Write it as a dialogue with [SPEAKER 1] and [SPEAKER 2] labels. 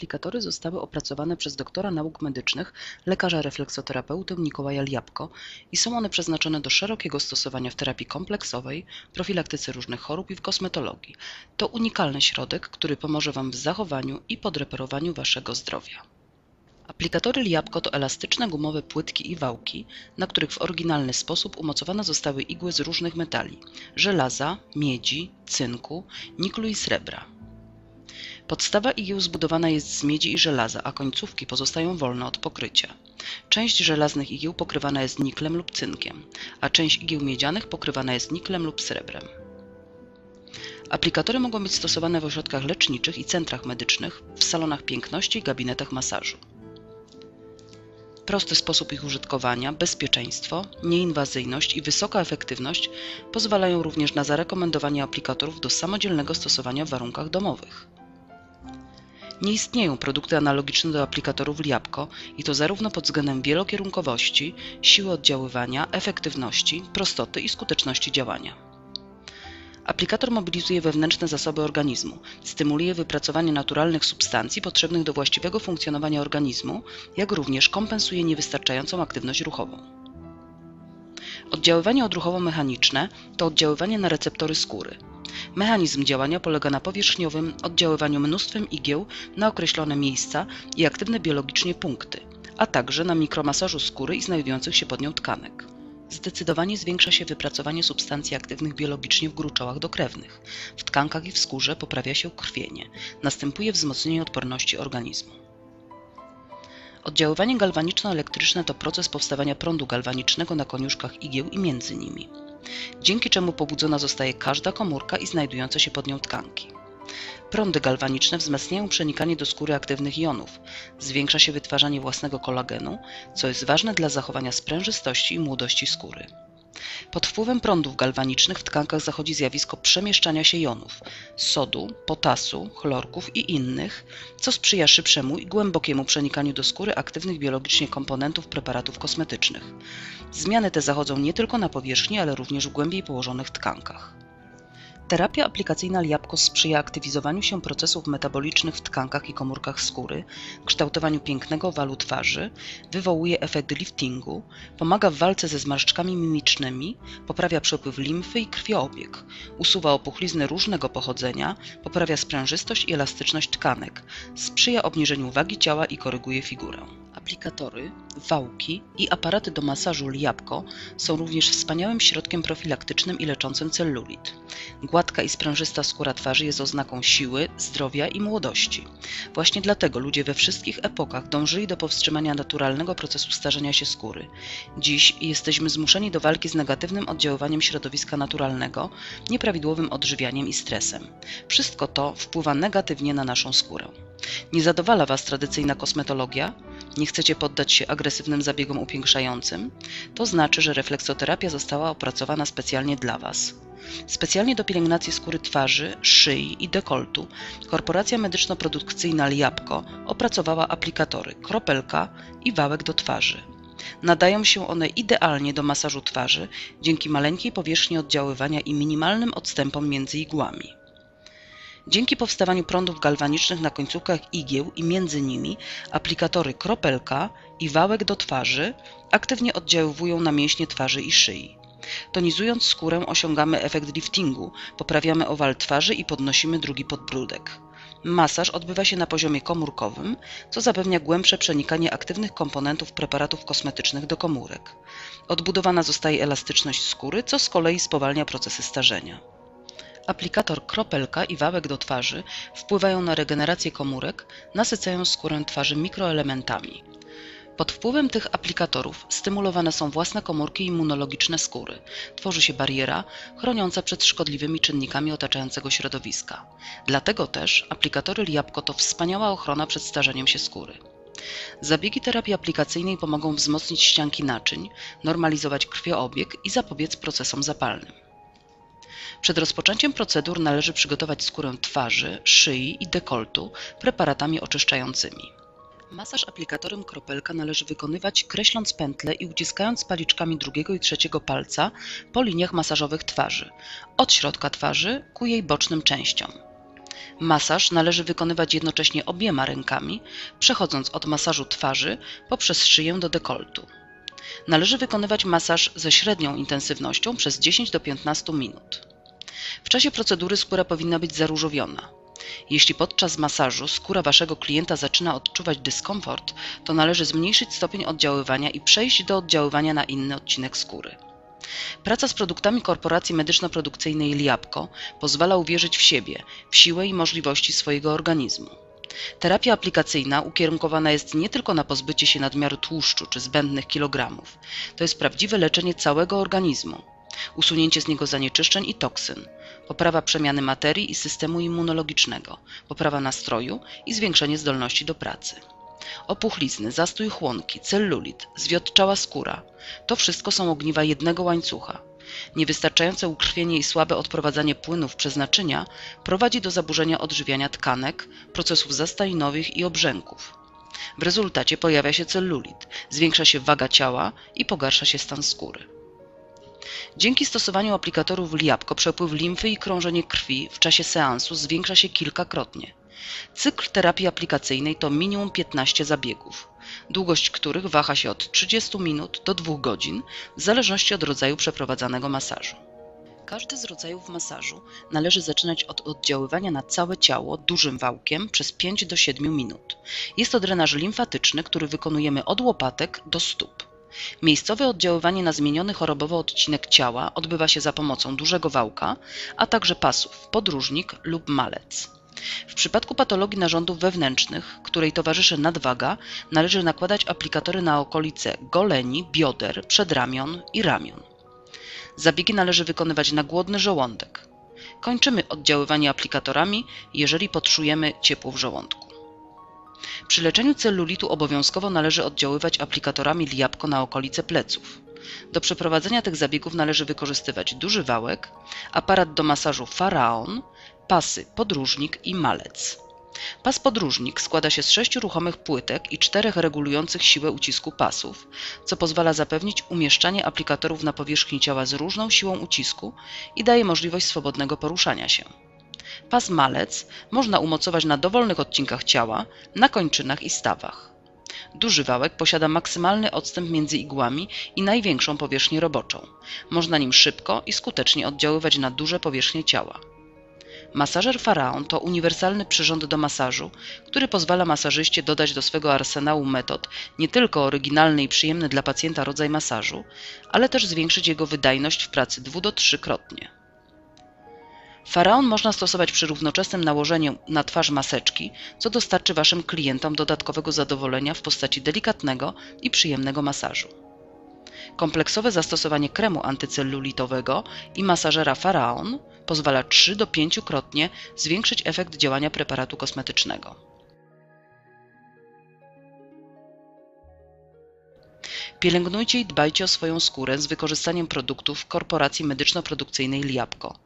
[SPEAKER 1] Aplikatory zostały opracowane przez doktora nauk medycznych, lekarza refleksoterapeutę Mikołaja Liapko i są one przeznaczone do szerokiego stosowania w terapii kompleksowej, profilaktyce różnych chorób i w kosmetologii. To unikalny środek, który pomoże Wam w zachowaniu i podreperowaniu Waszego zdrowia. Aplikatory Liapko to elastyczne gumowe płytki i wałki, na których w oryginalny sposób umocowane zostały igły z różnych metali żelaza, miedzi, cynku, niklu i srebra. Podstawa igieł zbudowana jest z miedzi i żelaza, a końcówki pozostają wolne od pokrycia. Część żelaznych igieł pokrywana jest niklem lub cynkiem, a część igieł miedzianych pokrywana jest niklem lub srebrem. Aplikatory mogą być stosowane w ośrodkach leczniczych i centrach medycznych, w salonach piękności i gabinetach masażu. Prosty sposób ich użytkowania, bezpieczeństwo, nieinwazyjność i wysoka efektywność pozwalają również na zarekomendowanie aplikatorów do samodzielnego stosowania w warunkach domowych. Nie istnieją produkty analogiczne do aplikatorów Liapko i to zarówno pod względem wielokierunkowości, siły oddziaływania, efektywności, prostoty i skuteczności działania. Aplikator mobilizuje wewnętrzne zasoby organizmu, stymuluje wypracowanie naturalnych substancji potrzebnych do właściwego funkcjonowania organizmu, jak również kompensuje niewystarczającą aktywność ruchową. Oddziaływanie odruchowo-mechaniczne to oddziaływanie na receptory skóry. Mechanizm działania polega na powierzchniowym oddziaływaniu mnóstwem igieł na określone miejsca i aktywne biologicznie punkty, a także na mikromasażu skóry i znajdujących się pod nią tkanek. Zdecydowanie zwiększa się wypracowanie substancji aktywnych biologicznie w gruczołach dokrewnych. W tkankach i w skórze poprawia się krwienie. Następuje wzmocnienie odporności organizmu. Oddziaływanie galwaniczno-elektryczne to proces powstawania prądu galwanicznego na koniuszkach igieł i między nimi, dzięki czemu pobudzona zostaje każda komórka i znajdujące się pod nią tkanki. Prądy galwaniczne wzmacniają przenikanie do skóry aktywnych jonów, zwiększa się wytwarzanie własnego kolagenu, co jest ważne dla zachowania sprężystości i młodości skóry. Pod wpływem prądów galwanicznych w tkankach zachodzi zjawisko przemieszczania się jonów sodu, potasu, chlorków i innych, co sprzyja szybszemu i głębokiemu przenikaniu do skóry aktywnych biologicznie komponentów preparatów kosmetycznych. Zmiany te zachodzą nie tylko na powierzchni, ale również w głębiej położonych tkankach. Terapia aplikacyjna Liapko sprzyja aktywizowaniu się procesów metabolicznych w tkankach i komórkach skóry, kształtowaniu pięknego walu twarzy, wywołuje efekt liftingu, pomaga w walce ze zmarszczkami mimicznymi, poprawia przepływ limfy i krwioobieg, usuwa opuchlizny różnego pochodzenia, poprawia sprężystość i elastyczność tkanek, sprzyja obniżeniu wagi ciała i koryguje figurę. Aplikatory, wałki i aparaty do masażu Liapko są również wspaniałym środkiem profilaktycznym i leczącym cellulit. Gładka i sprężysta skóra twarzy jest oznaką siły, zdrowia i młodości. Właśnie dlatego ludzie we wszystkich epokach dążyli do powstrzymania naturalnego procesu starzenia się skóry. Dziś jesteśmy zmuszeni do walki z negatywnym oddziaływaniem środowiska naturalnego, nieprawidłowym odżywianiem i stresem. Wszystko to wpływa negatywnie na naszą skórę. Nie zadowala Was tradycyjna kosmetologia? Nie chcecie poddać się agresywnym zabiegom upiększającym? To znaczy, że refleksoterapia została opracowana specjalnie dla Was. Specjalnie do pielęgnacji skóry twarzy, szyi i dekoltu korporacja medyczno-produkcyjna Liapko opracowała aplikatory kropelka i wałek do twarzy. Nadają się one idealnie do masażu twarzy dzięki maleńkiej powierzchni oddziaływania i minimalnym odstępom między igłami. Dzięki powstawaniu prądów galwanicznych na końcówkach igieł i między nimi aplikatory kropelka i wałek do twarzy aktywnie oddziaływują na mięśnie twarzy i szyi. Tonizując skórę osiągamy efekt liftingu, poprawiamy owal twarzy i podnosimy drugi podbródek. Masaż odbywa się na poziomie komórkowym, co zapewnia głębsze przenikanie aktywnych komponentów preparatów kosmetycznych do komórek. Odbudowana zostaje elastyczność skóry, co z kolei spowalnia procesy starzenia. Aplikator kropelka i wałek do twarzy wpływają na regenerację komórek, nasycają skórę twarzy mikroelementami. Pod wpływem tych aplikatorów stymulowane są własne komórki immunologiczne skóry. Tworzy się bariera chroniąca przed szkodliwymi czynnikami otaczającego środowiska. Dlatego też aplikatory Liapko to wspaniała ochrona przed starzeniem się skóry. Zabiegi terapii aplikacyjnej pomogą wzmocnić ścianki naczyń, normalizować krwioobieg i zapobiec procesom zapalnym. Przed rozpoczęciem procedur należy przygotować skórę twarzy, szyi i dekoltu preparatami oczyszczającymi. Masaż aplikatorem kropelka należy wykonywać kreśląc pętlę i uciskając paliczkami drugiego i trzeciego palca po liniach masażowych twarzy, od środka twarzy ku jej bocznym częściom. Masaż należy wykonywać jednocześnie obiema rękami, przechodząc od masażu twarzy poprzez szyję do dekoltu. Należy wykonywać masaż ze średnią intensywnością przez 10 do 15 minut. W czasie procedury skóra powinna być zaróżowiona. Jeśli podczas masażu skóra waszego klienta zaczyna odczuwać dyskomfort, to należy zmniejszyć stopień oddziaływania i przejść do oddziaływania na inny odcinek skóry. Praca z produktami korporacji medyczno-produkcyjnej Liapko pozwala uwierzyć w siebie, w siłę i możliwości swojego organizmu. Terapia aplikacyjna ukierunkowana jest nie tylko na pozbycie się nadmiaru tłuszczu czy zbędnych kilogramów. To jest prawdziwe leczenie całego organizmu. Usunięcie z niego zanieczyszczeń i toksyn, poprawa przemiany materii i systemu immunologicznego, poprawa nastroju i zwiększenie zdolności do pracy. Opuchlizny, zastój chłonki, cellulit, zwiotczała skóra to wszystko są ogniwa jednego łańcucha. Niewystarczające ukrwienie i słabe odprowadzanie płynów przez naczynia prowadzi do zaburzenia odżywiania tkanek, procesów zastajnowych i obrzęków. W rezultacie pojawia się cellulit, zwiększa się waga ciała i pogarsza się stan skóry. Dzięki stosowaniu aplikatorów Liapko przepływ limfy i krążenie krwi w czasie seansu zwiększa się kilkakrotnie. Cykl terapii aplikacyjnej to minimum 15 zabiegów, długość których waha się od 30 minut do 2 godzin, w zależności od rodzaju przeprowadzanego masażu. Każdy z rodzajów masażu należy zaczynać od oddziaływania na całe ciało dużym wałkiem przez 5 do 7 minut. Jest to drenaż limfatyczny, który wykonujemy od łopatek do stóp. Miejscowe oddziaływanie na zmieniony chorobowo odcinek ciała odbywa się za pomocą dużego wałka, a także pasów podróżnik lub malec. W przypadku patologii narządów wewnętrznych, której towarzyszy nadwaga, należy nakładać aplikatory na okolice goleni, bioder, przedramion i ramion. Zabiegi należy wykonywać na głodny żołądek. Kończymy oddziaływanie aplikatorami, jeżeli podczujemy ciepło w żołądku. Przy leczeniu cellulitu obowiązkowo należy oddziaływać aplikatorami liapko na okolice pleców. Do przeprowadzenia tych zabiegów należy wykorzystywać duży wałek, aparat do masażu faraon, pasy podróżnik i malec. Pas podróżnik składa się z sześciu ruchomych płytek i czterech regulujących siłę ucisku pasów, co pozwala zapewnić umieszczanie aplikatorów na powierzchni ciała z różną siłą ucisku i daje możliwość swobodnego poruszania się. Pas malec można umocować na dowolnych odcinkach ciała, na kończynach i stawach. Duży wałek posiada maksymalny odstęp między igłami i największą powierzchnię roboczą. Można nim szybko i skutecznie oddziaływać na duże powierzchnie ciała. Masażer Faraon to uniwersalny przyrząd do masażu, który pozwala masażyście dodać do swego arsenału metod nie tylko oryginalny i przyjemny dla pacjenta rodzaj masażu, ale też zwiększyć jego wydajność w pracy dwu do trzykrotnie. Faraon można stosować przy równoczesnym nałożeniu na twarz maseczki, co dostarczy Waszym klientom dodatkowego zadowolenia w postaci delikatnego i przyjemnego masażu. Kompleksowe zastosowanie kremu antycellulitowego i masażera Faraon pozwala 3 do 5-krotnie zwiększyć efekt działania preparatu kosmetycznego. Pielęgnujcie i dbajcie o swoją skórę z wykorzystaniem produktów korporacji medyczno-produkcyjnej Liapko.